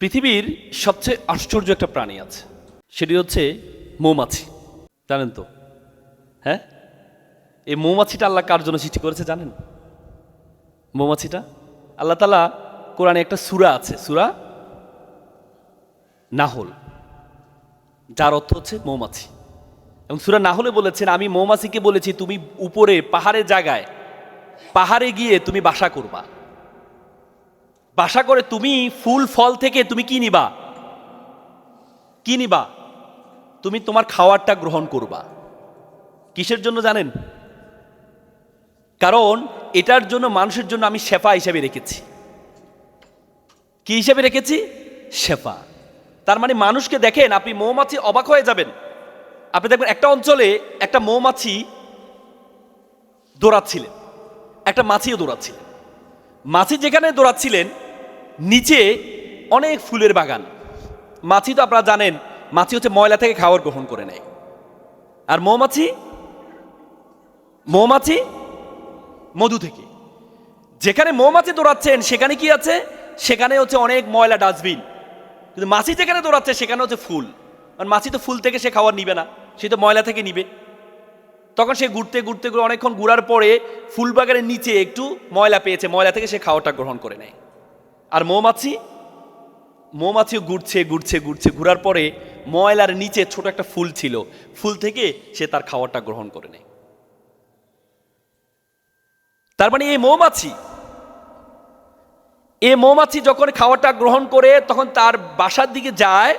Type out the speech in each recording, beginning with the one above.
পৃথিবীর সবচেয়ে আশ্চর্য একটা প্রাণী আছে। সেটি হচ্ছে মৌমাছি। জানেন তো? হ্যাঁ? এই মৌমাছিটা আল্লাহ কার জন্য সৃষ্টি করেছে জানেন? মৌমাছিটা? আল্লাহ তালা কোরআনে একটা সুরা আছে, সুরা নাহল। যার অর্থ হচ্ছে মৌমাছি। এবং সুরা নাহলে বলেছেন, আমি মৌমাছিকে বলেছি, তুমি উপরে পাহাড়ে জায়গায়, পাহাড়ে গিয়ে তুমি বাসা করবা। বাসা করে তুমি ফুল ফল থেকে তুমি কি নিবা? কি নিবা? তুমি তোমার খাওয়ারটা গ্রহণ করবা। কিসের জন্য জানেন? কারণ এটার জন্য মানুষের জন্য আমি শেফা হিসেবে রেখেছি। কি হিসেবে রেখেছি? শেফা। তার মানে মানুষকে দেখেন, আপনি মৌমাছি অবাক হয়ে যাবেন। আপনি দেখবেন একটা অঞ্চলে একটা মৌমাছি দৌড়াচ্ছিলেন। একটা মাছিও দৌড়াচ্ছিলেন। মাছি যেখানে দৌড়াচ্ছিলেন নিচে অনেক ফুলের বাগান। মাছি তো আপনারা জানেন, মাছি হচ্ছে ময়লা থেকে খাবার গ্রহণ করে নেয়। আর মৌমাছি? মৌমাছি? মধু থেকে। যেখানে মৌমাছি দৌড়াচ্ছেন, সেখানে কি আছে? সেখানে হচ্ছে অনেক ময়লা ডাস্টবিন। কিন্তু মাছি যেখানে দৌড়াচ্ছে, সেখানে হচ্ছে ফুল। কারণ মাছি তো ফুল থেকে সে খাবার নিবে না, সে তো ময়লা থেকে নিবে। তখন সে ঘুরতে ঘুরতে ঘুরে অনেকক্ষণ ঘুরার পরে ফুলবাগানের নিচে একটু ময়লা পেয়েছে, ময়লা থেকে সে খাওয়াটা গ্রহণ করে নেয়। আর মৌমাছি? মৌমাছিও ঘুরছে ঘুরছে ঘুরছে। ঘুরার পরে ময়লার নিচে ছোট একটা ফুল ছিল। ফুল থেকে সে তার খাওয়ারটা গ্রহণ করে নেয়। তার মানে এই মৌমাছি এই মৌমাছি যখন খাওয়াটা গ্রহণ করে, তখন তার বাসার দিকে যায়,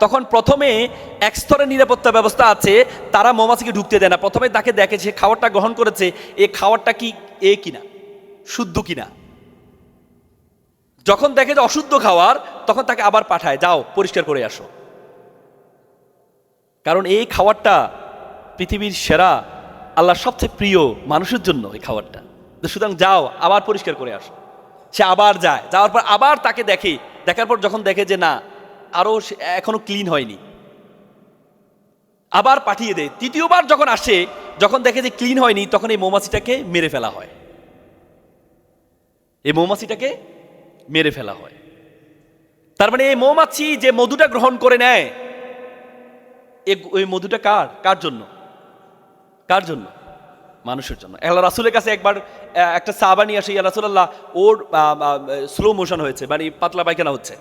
তখন প্রথমে এক স্তরের নিরাপত্তা ব্যবস্থা আছে, তারা মৌমাছিকে ঢুকতে দেয় না। প্রথমে তাকে দেখে যে খাবারটা গ্রহণ করেছে এই খাবারটা কি, এ কিনা, শুদ্ধ কিনা। যখন দেখে যে অশুদ্ধ খাওয়ার, তখন তাকে আবার পাঠায়, যাও, পরিষ্কার করে আসো। কারণ এই খাবারটা পৃথিবীর সেরা, আল্লাহর সবচেয়ে প্রিয় মানুষের জন্য এই খাবারটা সুতরাং যাও, আবার পরিষ্কার করে আসো। সে আবার যায়, যাওয়ার পর আবার তাকে দেখে, দেখার পর যখন দেখে যে না, আরও এখনও ক্লিন হয়নি। আবার পাঠিয়ে দেয়। তৃতীয়বার যখন আসে, যখন দেখে যে ক্লিন হয়নি, তখন এই মৌমাছিটাকে মেরে ফেলা হয়। এই মৌমাছিটাকে মেরে ফেলা হয়। তার মানে এই মৌমাছি যে মধুটা গ্রহণ করে নেয় ওই মধুটা কার? কার জন্য? কার জন্য? মানুষের জন্য। আল্লাহ রাসুলের কাছে একবার একটা সাবা নিয়ে আসে, ইয়া রাসুলাল্লাহ, ওর স্লো মোশন হয়েছে মানে পাতলা পায়খানা হচ্ছে।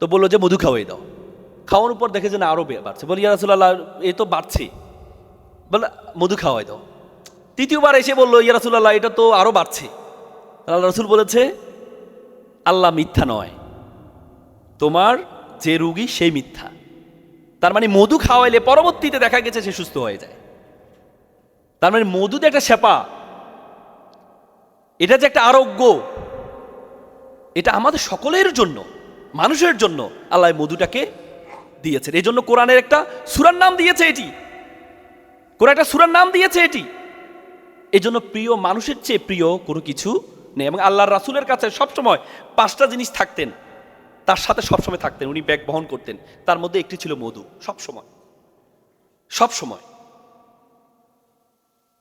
তো বলল যে, মধু খাওয়াই দাও। খাওয়ানোর পর দেখে যে না আরও বাড়ছে। বলি, ইয়া রাসুলাল্লাহ, এ তো বাড়ছে। বলে, মধু খাওয়াই দাও। তৃতীয়বার এসে বলল, ইয়া রাসুলাল্লাহ, এটা তো আরও বাড়ছে। আল্লাহ রসুল বলেছে আল্লাহ মিথ্যা নয়। তোমার যে রুগী সেই মিথ্যা। তার মানে মধু খাওয়াইলে পরবর্তীতে দেখা গেছে সে সুস্থ হয়ে যায়। তার মানে মধু একটা সেপা এটা যে একটা আরোগ্য। এটা আমাদের সকলের জন্য, মানুষের জন্য আল্লাহ মধুটাকে দিয়েছেন। এই জন্য কোরআনের একটা সুরার নাম দিয়েছে এটি। কোরআন একটা সুরার নাম দিয়েছে এটি। এই জন্য প্রিয় মানুষের চেয়ে প্রিয় কোনো কিছু নেই এবং আল্লাহর রাসুলের কাছে সবসময় পাঁচটা জিনিস থাকতেন। তার সাথে সবসময় থাকতেন। উনি ব্যাগ বহন করতেন। তার মধ্যে একটি ছিল মধু। সবসময়। সবসময়।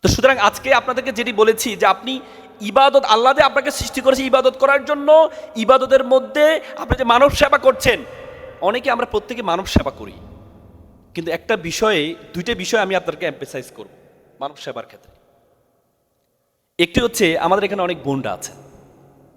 তো সুতরাং আজকে আপনাদেরকে যেটি বলেছি যে আপনি ইবাদত আল্লাহ আপনাকে সৃষ্টি করেছে ইবাদত করার জন্য ইবাদতের মধ্যে আপনি যে মানব সেবা করছেন, অনেকে আমরা প্রত্যেকে মানব সেবা করি। কিন্তু একটা বিষয়ে, দুইটা বিষয় আমি আপনাদেরকে এম্পেসাইজ করব। মানব সেবার ক্ষেত্রে। একটি হচ্ছে আমাদের এখানে অনেক বোনরা আছে।